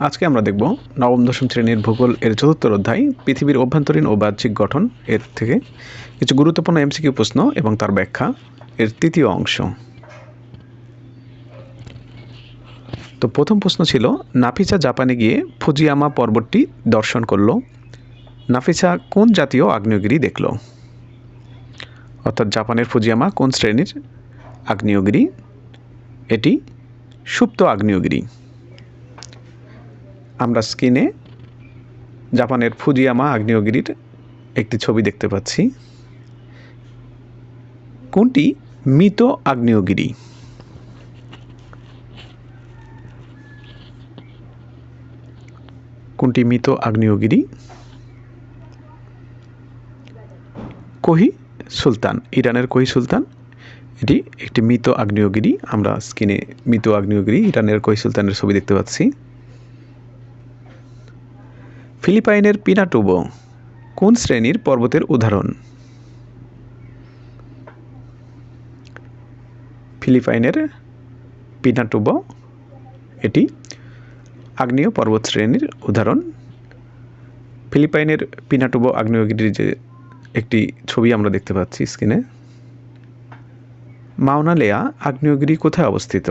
আজকে আমরা দেখব নবম, দশম শ্রেণির ভূগোল এর চতুর্থ অধ্যায়, পৃথিবীর অভ্যন্তরীণ ও বাহ্যিক গঠন এর থেকে। কিছু গুরুত্বপূর্ণ এমসিকিউ প্রশ্ন এবং তার ব্যাখ্যা এর তৃতীয় অংশ। তো প্রথম প্রশ্ন ছিল, নাফিসা জাপানে গিয়ে ফুজিয়ামা পর্বতটি দর্শন করল। নাফিসা কোন জাতীয় আগ্নেয়গিরি দেখল? অর্থাৎ জাপানের ফুজিয়ামা কোন শ্রেণির আগ্নেয়গিরি? এটি সুপ্ত আগ্নেয়গিরি। আমরা স্ক্রিনে জাপানের ফুজিয়ামা আগ্নেয়গিরির একটি ছবি দেখতে পাচ্ছি। কোনটি? মৃত আগ্নেয়গিরি। কোনটি মৃত আগ্নেয়গিরি? কোহি সুলতান, ইরানের কোহি সুলতান। এটি একটি মৃত আগ্নেয়গিরি। আমরা স্ক্রিনে মৃত আগ্নেয়গিরি, ইরানের কোহি সুলতানের ছবি দেখতে পাচ্ছি। ফিলিপাইনের পিনাটুবো, কোন শ্রেণির পর্বতের উদাহরণ? ফিলিপাইনের পিনাটুবো, এটি আগ্নেয় পর্বত শ্রেণির উদাহরণ। ফিলিপাইনের পিনাটুবো আগ্নেয়গিরির যে একটি ছবি আমরা দেখতে পাচ্ছি স্ক্রিনে মাউনালেয়া আগ্নেয়গিরি কোথায় অবস্থিত?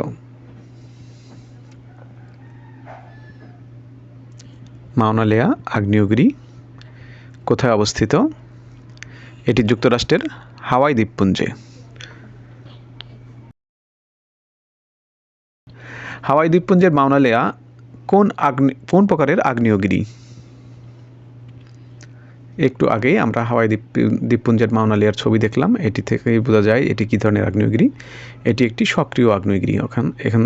মাউনালেয়া আগ্নেয়গিরি কোথায় অবস্থিত? এটি যুক্তরাষ্ট্রের হাওয়াই দ্বীপপুঞ্জে। হাওয়াই দ্বীপপুঞ্জের মাউনালেয়া কোন আগ্নে, কোন প্রকারের আগ্নেয়গিরি? একটু আগেই আমরা হাওয়াই দ্বীপ দ্বীপপুঞ্জের মাউনালিয়ার ছবি দেখলাম। এটি থেকেই বোঝা যায় এটি কী ধরনের আগ্নেয়গিরি? এটি একটি সক্রিয় আগ্নেয়গিরি। ওখান, এখান,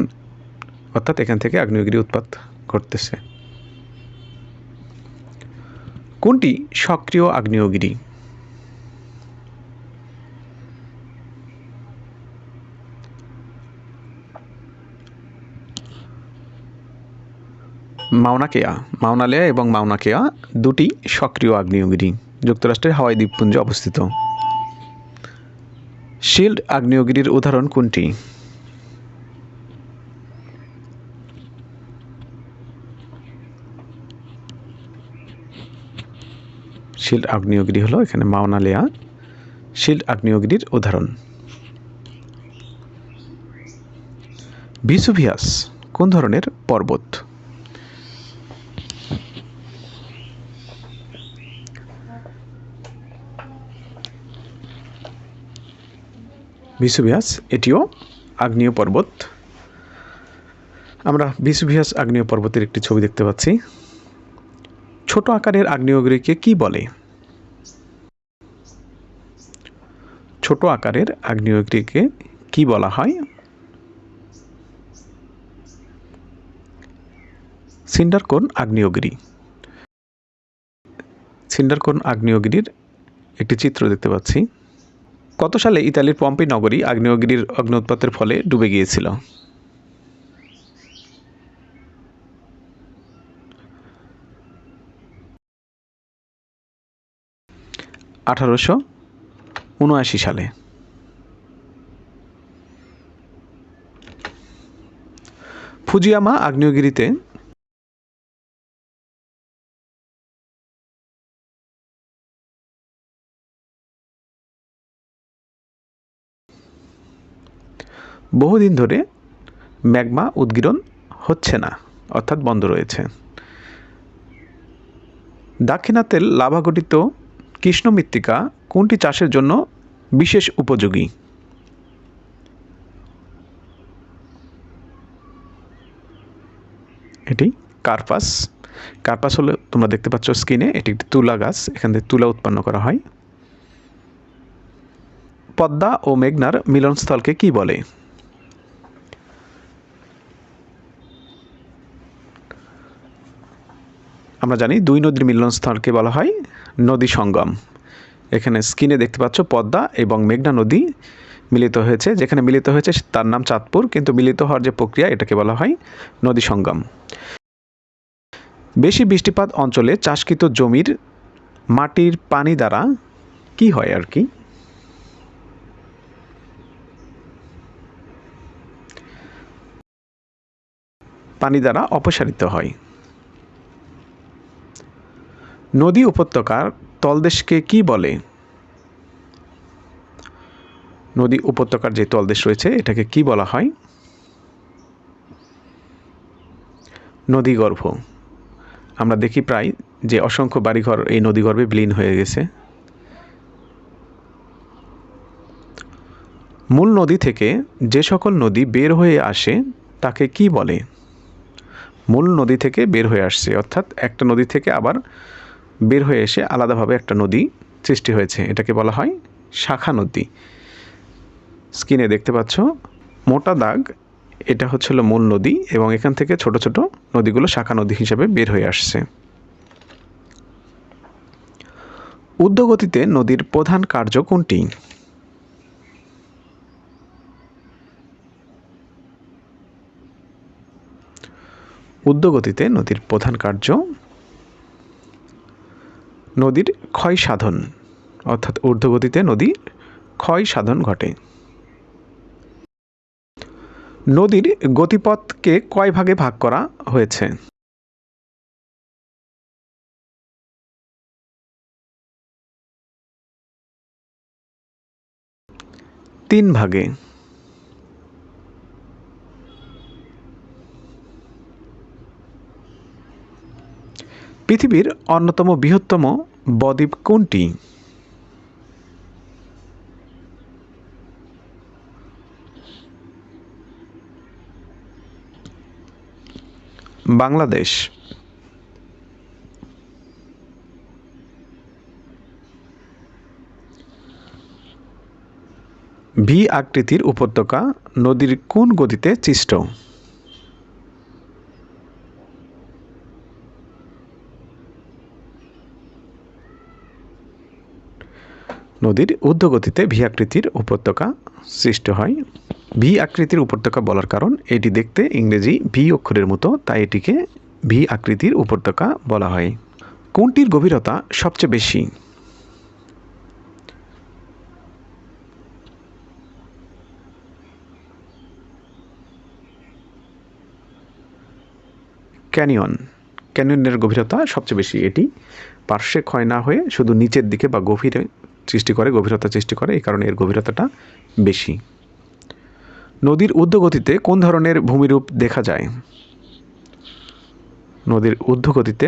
অর্থাৎ এখান থেকে আগ্নেয়গিরি উৎপাত ঘটতেছে। কোনটি সক্রিয় আগ্নেয়গিরি? মাউনাকেয়া মাউনালেয়া এবং মাউনাকেয়া দুটি সক্রিয় আগ্নেয়গিরি। যুক্তরাষ্ট্রের হাওয়াই দ্বীপপুঞ্জে অবস্থিত। শিল্ড আগ্নেয়গিরির উদাহরণ কোনটি? শিল্ড আগ্নেয়গিরি হলো এখানে মাউনালেয়া শিল্ড আগ্নেয়গিরির উদাহরণ। ভিসুভিয়াস কোন ধরনের পর্বত? ভিসুভিয়াস, এটিও আগ্নেয় পর্বত। আমরা ভিসুভিয়াস আগ্নেয় পর্বতের একটি ছবি দেখতে পাচ্ছি। ছোট আকারের আগ্নেয়গিরিকে কি বলে? ছোট আকারের আগ্নেয়গিরিকে কি বলা হয়? সিন্ডারকোন আগ্নেয়গিরি। সিন্ডারকোন আগ্নেয়গিরির একটি চিত্র দেখতে পাচ্ছি। কত সালে ইতালির পম্পি নগরী আগ্নেয়গিরির অগ্নুৎপাতের ফলে ডুবে গিয়েছিল? আঠারোশো উনআশি সালে। ফুজিয়ামা আগ্নেয়গিরিতে বহুদিন ধরে ম্যাগমা উদ্গীরণ হচ্ছে না, অর্থাৎ বন্ধ রয়েছে। দাক্ষিণাত্যের লাভা গঠিত কৃষ্ণ মৃত্তিকা কোনটি চাষের জন্য বিশেষ উপযোগী? এটি কার্পাস। কার্পাস হলো, তোমরা দেখতে পাচ্ছ স্ক্রিনে, এটি একটি তুলা গাছ, এখান থেকে তুলা উৎপন্ন করা হয়। পদ্মা ও মেঘনার মিলনস্থলকে কি বলে? আমরা জানি, দুই নদীর মিলনস্থলকে বলা হয় নদী সঙ্গম। এখানে স্ক্রিনে দেখতে পাচ্ছ পদ্মা এবং মেঘনা নদী মিলিত হয়েছে। যেখানে মিলিত হয়েছে তার নাম চাঁদপুর, কিন্তু মিলিত হওয়ার যে প্রক্রিয়া এটাকে বলা হয় নদী সঙ্গম। বেশি বৃষ্টিপাত অঞ্চলে চাষকৃত জমির মাটির পানি দ্বারা কি হয় আর কি? পানি দ্বারা অপসারিত হয়। নদী উপত্যকার তলদেশকে কি বলে? নদী উপত্যকার যে তলদেশ রয়েছে, এটাকে কি বলা হয়? নদীগর্ভ আমরা দেখি প্রায় যে অসংখ্য বাড়িঘর এই নদীগর্ভে বিলীন হয়ে গেছে। মূল নদী থেকে যে সকল নদী বের হয়ে আসে, তাকে কি বলে? মূল নদী থেকে বের হয়ে আসছে, অর্থাৎ একটা নদী থেকে আবার বের হয়ে এসে আলাদাভাবে একটা নদী সৃষ্টি হয়েছে। এটাকে বলা হয় শাখা নদী। স্ক্রিনে দেখতে পাচ্ছ, মোটা দাগ, এটা হচ্ছিল মূল নদী এবং এখান থেকে ছোট ছোট নদীগুলো শাখা নদী হিসেবে বের হয়ে আসছে। উদ্যোগতিতে নদীর প্রধান কার্য কোনটি? উদ্যোগতিতে নদীর প্রধান কার্য নদীর ক্ষয় সাধন, অর্থাৎ ঊর্ধ্বগতিতে নদী ক্ষয় সাধন ঘটে। নদীর গতিপথকে কয় ভাগে ভাগ করা হয়েছে? তিন ভাগে। পৃথিবীর অন্যতম বৃহত্তম বদ্বীপ কোনটি? বাংলাদেশ। ভি আকৃতির উপত্যকা নদীর কোন গতিতে সৃষ্ট? নদীর ঊর্ধ্বগতিতে ভি আকৃতির উপত্যকা সৃষ্টি হয়। ভি আকৃতির উপত্যকা বলার কারণ, এটি দেখতে ইংরেজি ভি অক্ষরের মতো, তাই এটিকে ভি আকৃতির উপত্যকা বলা হয়। কোনটির গভীরতা সবচেয়ে বেশি? ক্যানিয়ন। ক্যানিয়নের গভীরতা সবচেয়ে বেশি। এটি পার্শ্বে ক্ষয় না হয়ে শুধু নিচের দিকে বা গভীরে সৃষ্টি করে, গভীরতা সৃষ্টি করে, এই কারণে এর গভীরতাটা বেশি। নদীর ঊর্ধ্বগতিতে কোন ধরনের ভূমিরূপ দেখা যায়? নদীর ঊর্ধ্বগতিতে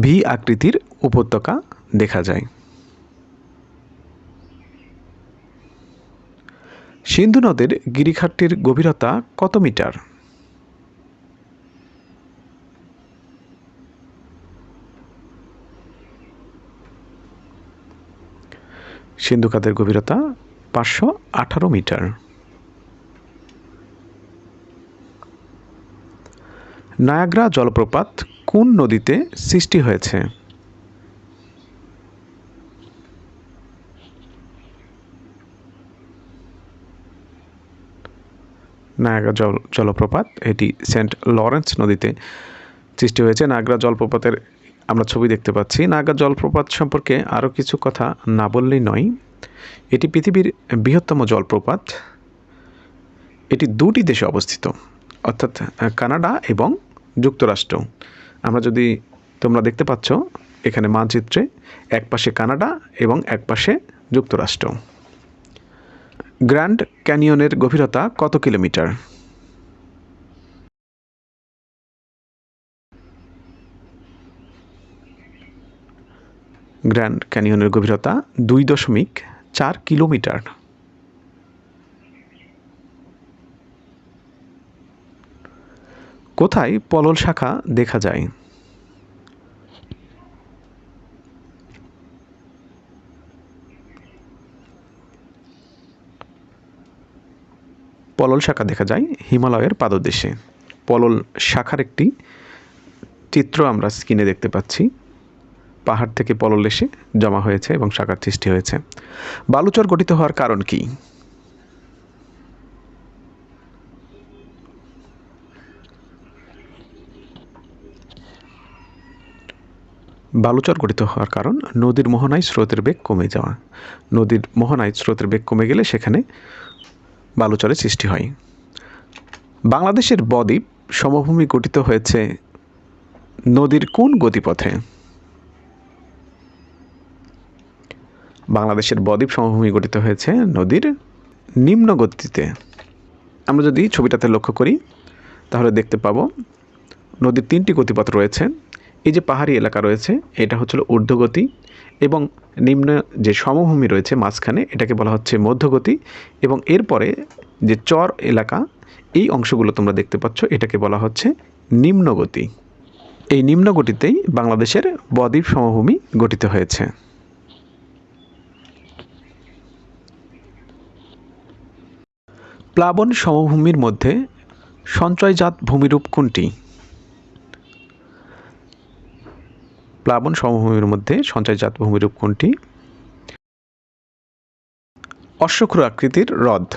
ভি আকৃতির উপত্যকা দেখা যায়। সিন্ধু নদের গিরিখাতটির গভীরতা কত মিটার? সিন্ধু খাতের গভীরতা পাঁচশো আঠারো মিটার। নায়াগ্রা জলপ্রপাত কোন নদীতে সৃষ্টি হয়েছে? নায়াগ্রা জল, জলপ্রপাত, এটি সেন্ট লরেন্স নদীতে সৃষ্টি হয়েছে। নায়াগ্রা জলপ্রপাতের আমরা ছবি দেখতে পাচ্ছি। নাগা জলপ্রপাত সম্পর্কে আরও কিছু কথা না বললেই নয়। এটি পৃথিবীর বৃহত্তম জলপ্রপাত। এটি দুটি দেশে অবস্থিত, অর্থাৎ কানাডা এবং যুক্তরাষ্ট্র। আমরা যদি তোমরা দেখতে পাচ্ছ, এখানে মানচিত্রে এক পাশে কানাডা এবং এক পাশে যুক্তরাষ্ট্র। গ্র্যান্ড ক্যানিয়নের গভীরতা কত কিলোমিটার? গ্র্যান্ড ক্যানিয়নের গভীরতা দুই দশমিক চার কিলোমিটার। কোথায় পলল শাখা দেখা যায়? পলল শাখা দেখা যায় হিমালয়ের পাদদেশে। পলল শাখার একটি চিত্র আমরা স্ক্রিনে দেখতে পাচ্ছি। পাহাড় থেকে পলল এসে জমা হয়েছে এবং শাখার সৃষ্টি হয়েছে। বালুচর গঠিত হওয়ার কারণ কি? বালুচর গঠিত হওয়ার কারণ, নদীর মোহনায় স্রোতের বেগ কমে যাওয়া। নদীর মোহনায় স্রোতের বেগ কমে গেলে সেখানে বালুচরের সৃষ্টি হয়। বাংলাদেশের বদ্বীপ সমভূমি গঠিত হয়েছে নদীর কোন গতিপথে? বাংলাদেশের বদ্বীপ সমভূমি গঠিত হয়েছে নদীর নিম্ন গতিতে আমরা যদি ছবিটাতে লক্ষ্য করি, তাহলে দেখতে পাবো নদীর তিনটি গতিপথ রয়েছে। এই যে পাহাড়ি এলাকা রয়েছে, এটা হচ্ছিল ঊর্ধ্বগতি এবং নিম্ন যে সমভূমি রয়েছে মাঝখানে, এটাকে বলা হচ্ছে মধ্যগতি এবং এরপরে যে চর এলাকা, এই অংশগুলো তোমরা দেখতে পাচ্ছ, এটাকে বলা হচ্ছে নিম্নগতি। এই নিম্নগতিতেই বাংলাদেশের বদ্বীপ সমভূমি গঠিত হয়েছে। প্লাবন সমভূমির মধ্যে সঞ্চয়জাত ভূমিরূপ কোনটি? প্লাবন সমভূমির মধ্যে সঞ্চয়জাত ভূমিরূপ কোনটি? অশ্বক্ষুর আকৃতির হ্রদ।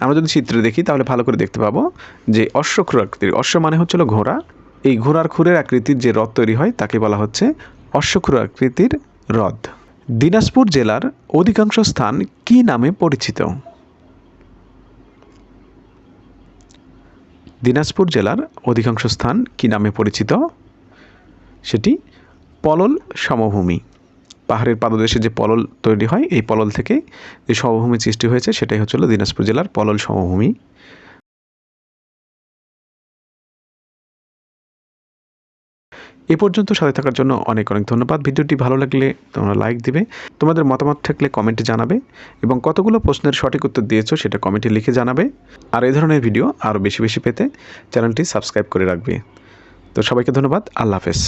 আমরা যদি চিত্রে দেখি, তাহলে ভালো করে দেখতে পাবো যে অশ্বক্ষুর আকৃতির, অশ্ব মানে হচ্ছিল ঘোড়া। এই ঘোড়ার খুরের আকৃতির যে হ্রদ তৈরি হয়, তাকে বলা হচ্ছে অশ্বক্ষুর আকৃতির হ্রদ। দিনাজপুর জেলার অধিকাংশ স্থান কি নামে পরিচিত? দিনাজপুর জেলার অধিকাংশ স্থান কি নামে পরিচিত? সেটি পলল সমভূমি। পাহাড়ের পাদদেশে যে পলল তৈরি হয়, এই পলল থেকে যে সমভূমি সৃষ্টি হয়েছে, সেটাই হচ্ছিল দিনাজপুর জেলার পলল সমভূমি। এ পর্যন্ত সাথে থাকার জন্য অনেক অনেক ধন্যবাদ। ভিডিওটি ভালো লাগলে তোমরা লাইক দিবে। তোমাদের মতামত থাকলে কমেন্টে জানাবে এবং কতগুলো প্রশ্নের সঠিক উত্তর দিয়েছ সেটা কমেন্টে লিখে জানাবে। আর এই ধরনের ভিডিও আরও বেশি বেশি পেতে চ্যানেলটি সাবস্ক্রাইব করে রাখবে। তো সবাইকে ধন্যবাদ। আল্লাহ হাফেজ।